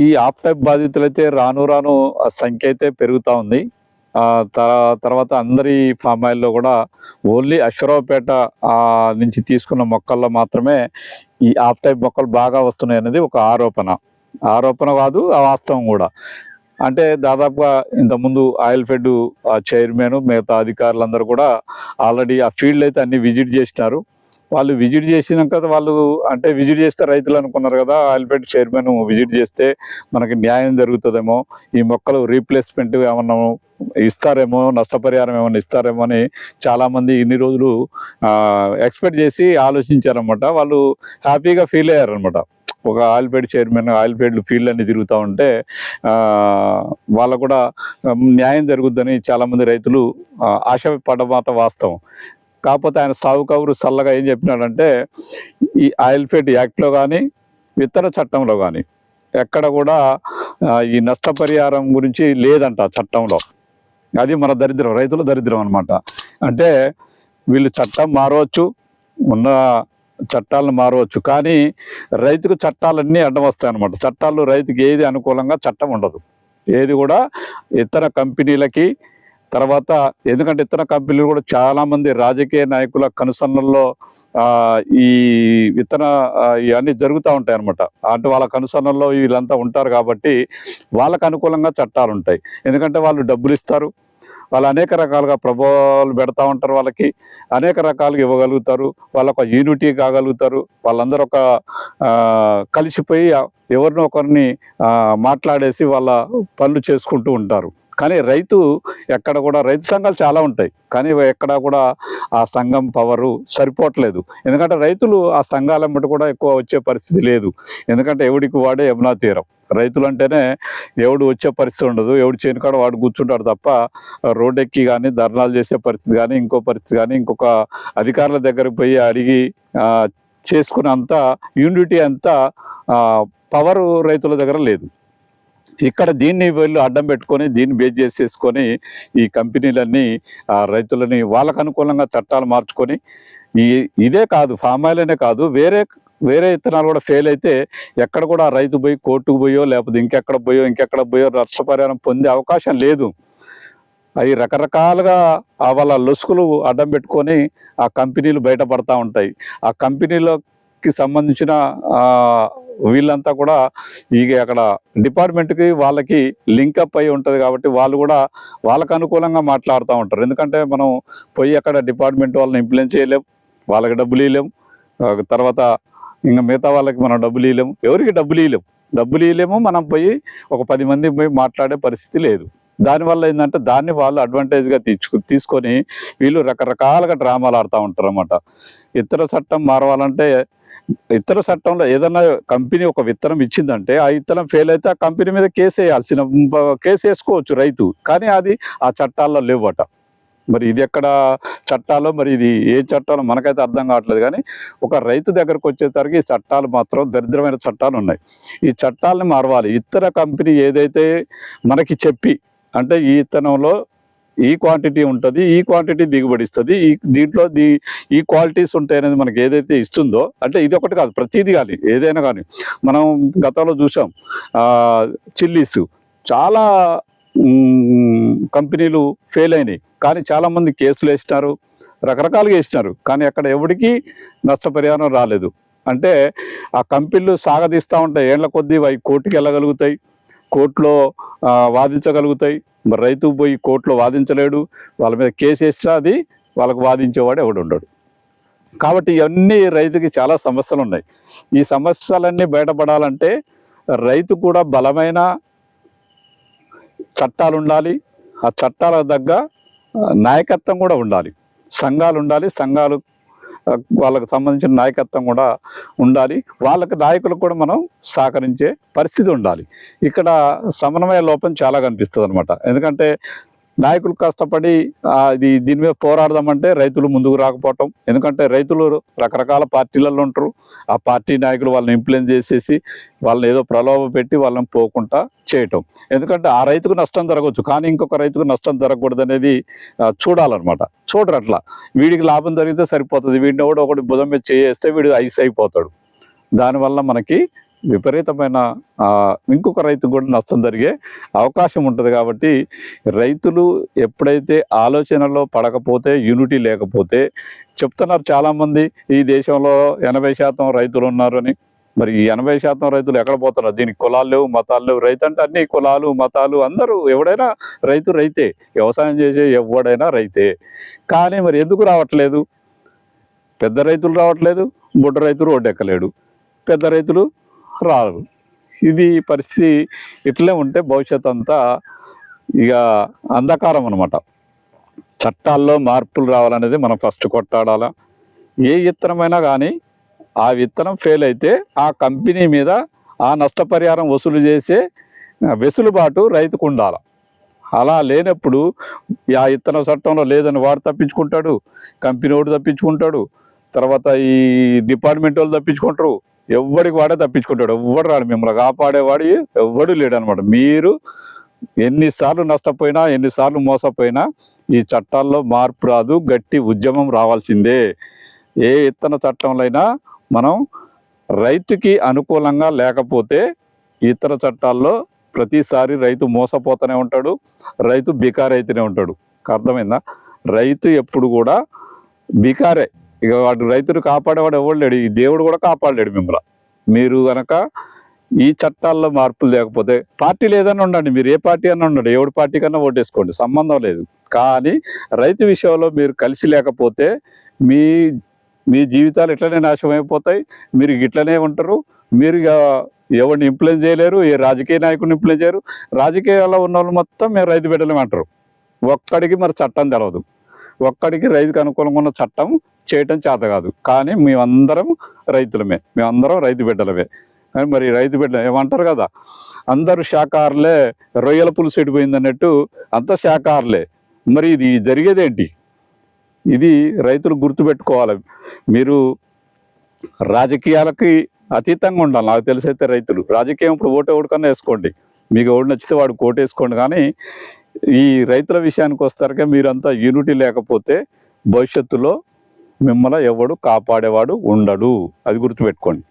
ఈ of type బాధితులైతే రాను రాను సంఖ్య అయితే పెరుగుతూ ఉంది. త- తర్వాత అందరి ఫామ్ ఆయిల్లో కూడా ఓన్లీ అశ్వరావుపేట నుంచి తీసుకున్న మొక్కల్లో మాత్రమే ఈ ఆఫ్ టైప్ మొక్కలు బాగా వస్తున్నాయి అనేది ఒక ఆరోపణ. ఆరోపణ కాదు ఆ వాస్తవం కూడా. అంటే దాదాపుగా ఇంతకుముందు ఆయిల్ ఫెడ్ చైర్మన్ మిగతా అధికారులందరూ కూడా ఆల్రెడీ ఆ ఫీల్డ్ అయితే అన్ని విజిట్ చేసినారు. వాళ్ళు విజిట్ చేసినాక వాళ్ళు అంటే విజిట్ చేస్తే రైతులు అనుకున్నారు కదా ఆయిల్పేట చైర్మన్ విజిట్ చేస్తే మనకి న్యాయం జరుగుతుందేమో ఈ మొక్కలు రీప్లేస్మెంట్ ఏమన్నా ఇస్తారేమో నష్టపరిహారం ఏమైనా ఇస్తారేమో అని చాలామంది ఇన్ని రోజులు ఎక్స్పెక్ట్ చేసి ఆలోచించారనమాట వాళ్ళు హ్యాపీగా ఫీల్ అయ్యారనమాట ఒక ఆయిల్ చైర్మన్ ఆయిల్ ఫీల్డ్ అన్ని తిరుగుతూ ఉంటే వాళ్ళకు కూడా న్యాయం జరుగుద్దని చాలామంది రైతులు ఆశ పడమాట వాస్తవం. కాకపోతే ఆయన సాగు చల్లగా ఏం చెప్పినాడంటే ఈ ఆయిల్ఫెడ్ యాక్ట్లో కానీ విత్తన చట్టంలో కానీ ఎక్కడ కూడా ఈ నష్టపరిహారం గురించి లేదంట చట్టంలో. అది మన దరిద్రం రైతుల దరిద్రం అనమాట అంటే వీళ్ళు చట్టం మారవచ్చు ఉన్న చట్టాలను మారవచ్చు కానీ రైతుకు చట్టాలన్నీ అడ్డం వస్తాయి అనమాట చట్టాలు రైతుకి ఏది అనుకూలంగా చట్టం ఉండదు. ఏది కూడా ఇతర కంపెనీలకి తర్వాత ఎందుకంటే ఇతర కంపెనీలు కూడా చాలామంది రాజకీయ నాయకుల కనుసన్నల్లో ఈ విత్తన ఇవన్నీ జరుగుతూ ఉంటాయి అనమాట అంటే వాళ్ళ కనుసన్నల్లో వీళ్ళంతా ఉంటారు కాబట్టి వాళ్ళకు అనుకూలంగా చట్టాలు ఉంటాయి. ఎందుకంటే వాళ్ళు డబ్బులు ఇస్తారు. వాళ్ళు అనేక రకాలుగా ప్రభావాలు పెడతా ఉంటారు వాళ్ళకి. అనేక రకాలుగా ఇవ్వగలుగుతారు. వాళ్ళ ఒక యూనిటీ కాగలుగుతారు. వాళ్ళందరూ ఒక కలిసిపోయి ఎవరినో ఒకరిని మాట్లాడేసి వాళ్ళ పనులు చేసుకుంటూ ఉంటారు. కానీ రైతు ఎక్కడ కూడా రైతు సంఘాలు చాలా ఉంటాయి. కానీ ఎక్కడ కూడా ఆ సంఘం పవరు సరిపోవట్లేదు. ఎందుకంటే రైతులు ఆ సంఘాల కూడా ఎక్కువ వచ్చే పరిస్థితి లేదు. ఎందుకంటే ఎవడికి వాడే యమునా తీరం. రైతులు అంటేనే ఎవడు వచ్చే పరిస్థితి ఉండదు. ఎవడు చేనుకాడ వాడు కూర్చుంటాడు తప్ప రోడ్ ఎక్కి కానీ ధర్నాలు చేసే పరిస్థితి కానీ ఇంకో పరిస్థితి కానీ ఇంకొక అధికారుల దగ్గరికి పోయి అడిగి చేసుకున్నంత యూనిటీ అంతా పవరు రైతుల దగ్గర లేదు. ఇక్కడ దీన్ని వీళ్ళు అడ్డం పెట్టుకొని దీన్ని బేస్ చేసేసుకొని ఈ కంపెనీలన్నీ ఆ, రైతులని వాళ్ళకు అనుకూలంగా చట్టాలు మార్చుకొని ఈ ఇదే కాదు ఫామ్ ఆయిల్నే కాదు వేరే వేరే ఇత్తనాలు కూడా ఫెయిల్ అయితే ఎక్కడ కూడా రైతు పోయి కోర్టుకు పోయో లేకపోతే ఇంకెక్కడ పోయో ఇంకెక్కడ పోయో నష్టపరిహారం పొందే అవకాశం లేదు. అవి రకరకాలుగా ఆ వాళ్ళ లొసుకులు అడ్డం పెట్టుకొని ఆ కంపెనీలు బయటపడతా ఉంటాయి. ఆ కంపెనీలోకి సంబంధించిన వీళ్ళంతా కూడా ఇక అక్కడ డిపార్ట్మెంట్కి వాళ్ళకి లింకప్ అయి ఉంటుంది కాబట్టి వాళ్ళు కూడా వాళ్ళకు అనుకూలంగా మాట్లాడుతూ ఉంటారు. ఎందుకంటే మనం పోయి అక్కడ డిపార్ట్మెంట్ వాళ్ళని ఇంప్లిమెంట్ చేయలేం వాళ్ళకి డబ్బులు ఇవ్వలేం తర్వాత ఇంకా మిగతా వాళ్ళకి మనం డబ్బులు ఇవ్వలేము ఎవరికి డబ్బులు ఇవ్వలేము డబ్బులు ఇవ్వలేము మనం పోయి ఒక పది మంది పోయి మాట్లాడే పరిస్థితి లేదు. దానివల్ల ఏంటంటే దాన్ని వాళ్ళు అడ్వాంటేజ్గా తీసుకు తీసుకొని వీళ్ళు రకరకాలుగా డ్రామాలు ఆడుతూ ఉంటారు అన్నమాట ఇతర చట్టం మారవాలంటే ఇతర చట్టంలో ఏదన్నా కంపెనీ ఒక విత్తనం ఇచ్చిందంటే ఆ విత్తనం ఫెయిల్ అయితే ఆ కంపెనీ మీద కేసు వేయాల్సిన కేసు వేసుకోవచ్చు రైతు. కానీ అది ఆ చట్టాల్లో లేవట. మరి ఇది ఎక్కడ చట్టాలో మరి ఇది ఏ చట్టాలో మనకైతే అర్థం కావట్లేదు కానీ ఒక రైతు దగ్గరకు వచ్చేసరికి ఈ చట్టాలు మాత్రం దరిద్రమైన చట్టాలు ఉన్నాయి. ఈ చట్టాలని మారవాలి. ఇతర కంపెనీ ఏదైతే మనకి చెప్పి అంటే ఈ విత్తనంలో ఈ క్వాంటిటీ ఉంటుంది ఈ క్వాంటిటీ దిగుబడి ఇస్తుంది. ఈ దీంట్లో దీ ఈ క్వాలిటీస్ ఉంటాయి అనేది మనకి ఏదైతే ఇస్తుందో అంటే ఇది ఒకటి కాదు ప్రతిదీ కానీ ఏదైనా కానీ. మనం గతంలో చూసాం చిల్లీస్ చాలా కంపెనీలు ఫెయిల్ అయినాయి. కానీ చాలామంది కేసులు వేసినారు రకరకాలుగా వేసినారు. కానీ అక్కడ ఎవరికి నష్టపరిహారం రాలేదు. అంటే ఆ కంపెనీలు సాగదీస్తూ ఉంటాయి. ఏళ్ళ కొద్దీ అవి కోర్టుకి వెళ్ళగలుగుతాయి. కోర్టులో వాదించగలుగుతాయి. మరి రైతు పోయి కోర్టులో వాదించలేడు. వాళ్ళ మీద కేసు వేసినా అది వాళ్ళకు వాదించేవాడు ఎవడు ఉండడు. కాబట్టి ఇవన్నీ రైతుకి చాలా సమస్యలు ఉన్నాయి. ఈ సమస్యలన్నీ బయటపడాలంటే రైతు కూడా బలమైన చట్టాలు ఉండాలి. ఆ చట్టాల దగ్గర నాయకత్వం కూడా ఉండాలి. సంఘాలు ఉండాలి. సంఘాలు వాళ్ళకు సంబంధించిన నాయకత్వం కూడా ఉండాలి. వాళ్ళకి నాయకులకు కూడా మనం సహకరించే పరిస్థితి ఉండాలి. ఇక్కడ సమన్వయ లోపం చాలా కనిపిస్తుంది అనమాట ఎందుకంటే నాయకులు కష్టపడి అది ఇది దీని మీద పోరాడదామంటే రైతులు ముందుకు రాకపోవటం. ఎందుకంటే రైతులు రకరకాల పార్టీలలో ఉంటారు. ఆ పార్టీ నాయకులు వాళ్ళని ఇన్ఫ్లుయెన్స్ చేసేసి వాళ్ళని ఏదో ప్రలోభ పెట్టి వాళ్ళని పోకుండా చేయటం. ఎందుకంటే ఆ రైతుకు నష్టం జరగవచ్చు. కానీ ఇంకొక రైతుకు నష్టం జరగకూడదు అనేది చూడాలన్నమాట. చూడరు అట్లా. వీడికి లాభం జరిగితే సరిపోతుంది. వీడిని కూడా ఒకటి భుజం మీద చేస్తే వీడు ఐస్ అయిపోతాడు. దానివల్ల మనకి విపరీతమైన ఇంకొక రైతు కూడా నష్టం జరిగే అవకాశం ఉంటుంది కాబట్టి రైతులు ఎప్పుడైతే ఆలోచనలో పడకపోతే యూనిటీ లేకపోతే చెప్తున్నారు చాలామంది ఈ దేశంలో ఎనభై శాతం రైతులు ఉన్నారు అని. మరి ఈ ఎనభై శాతం రైతులు ఎక్కడ పోతున్నారు? దీనికి కులాలు లేవు మతాలు లేవు. రైతు అంటే అన్ని కులాలు మతాలు అందరూ ఎవడైనా రైతు రైతే వ్యవసాయం చేసే ఎవడైనా రైతే. కానీ మరి ఎందుకు రావట్లేదు? పెద్ద రైతులు రావట్లేదు బుడ్డ రైతులు ఒడ్డెక్కలేడు పెద్ద రైతులు రారు ఇది పరిస్థితి ఇట్లే ఉంటే భవిష్యత్ అంతా ఇక అంధకారం అనమాట చట్టాల్లో మార్పులు రావాలనేది మనం ఫస్ట్ కొట్టాడాల ఏ విత్తనమైనా కానీ ఆ విత్తనం ఫెయిల్ అయితే ఆ కంపెనీ మీద ఆ నష్టపరిహారం వసూలు చేసే వెసులుబాటు రైతుకు ఉండాలి అలా లేనప్పుడు ఆ విత్తనం చట్టంలో లేదని వాడు తప్పించుకుంటాడు కంపెనీ వాడు తప్పించుకుంటాడు తర్వాత ఈ డిపార్ట్మెంట్ వాళ్ళు తప్పించుకుంటారు ఎవ్వడికి వాడే తప్పించుకుంటాడు ఎవ్వడు రాడు మిమ్మల్ని కాపాడేవాడు ఎవ్వడు లేడు అనమాట మీరు ఎన్నిసార్లు నష్టపోయినా ఎన్నిసార్లు మోసపోయినా ఈ చట్టాల్లో మార్పు రాదు గట్టి ఉద్యమం రావాల్సిందే. ఏ ఇత్తన చట్టంలో అయినా మనం రైతుకి అనుకూలంగా లేకపోతే ఇతర చట్టాల్లో ప్రతిసారి రైతు మోసపోతూనే ఉంటాడు రైతు బికారి ఉంటాడు. అర్థమైందా? రైతు ఎప్పుడు కూడా బికారే. ఇక వాడు రైతును కాపాడేవాడు ఎవడు లేడు ఈ దేవుడు కూడా కాపాడలేడు మిమ్మల్ని. మీరు కనుక ఈ చట్టాల్లో మార్పులు లేకపోతే పార్టీ లేదని ఉండండి మీరు ఏ పార్టీ అన్నా ఉండండి ఎవడి పార్టీ కన్నా ఓటేసుకోండి సంబంధం లేదు. కానీ రైతు విషయంలో మీరు కలిసి లేకపోతే మీ మీ జీవితాలు ఇట్లనే నాశనం అయిపోతాయి మీరు ఇట్లనే ఉంటారు మీరు ఇక ఎవరిని ఇంప్లూయెన్స్ చేయలేరు ఏ రాజకీయ నాయకుడిని ఇంప్లూయెన్స్ చేయరు. రాజకీయాల్లో ఉన్న వాళ్ళు మొత్తం మేము రైతు బిడ్డలమే అంటారు. ఒక్కడికి మరి చట్టం తెలవదు. ఒక్కడికి రైతుకు అనుకూలంగా ఉన్న చట్టం చేయటం చేత కాదు. కానీ మేమందరం రైతులమే. మేమందరం రైతు బిడ్డలమే. కానీ మరి రైతు బిడ్డ ఏమంటారు కదా? అందరూ శాఖారులే రొయ్యల పులుసు ఎడిపోయింది అన్నట్టు అంత శాఖారులే మరి ఇది జరిగేదేంటి? ఇది రైతులు గుర్తుపెట్టుకోవాలి. మీరు రాజకీయాలకి అతీతంగా ఉండాలి. నాకు తెలిసైతే రైతులు. రాజకీయం ఇప్పుడు ఓటు ఓడికన్నా వేసుకోండి. మీకు ఎవడు నచ్చితే వాడు కోటేసుకోండి. కానీ ఈ రైతుల విషయానికి వస్తారుగా మీరంతా యూనిటీ లేకపోతే భవిష్యత్తులో మిమ్మల్ని ఎవడు కాపాడేవాడు ఉండడు. అది గుర్తుపెట్టుకోండి.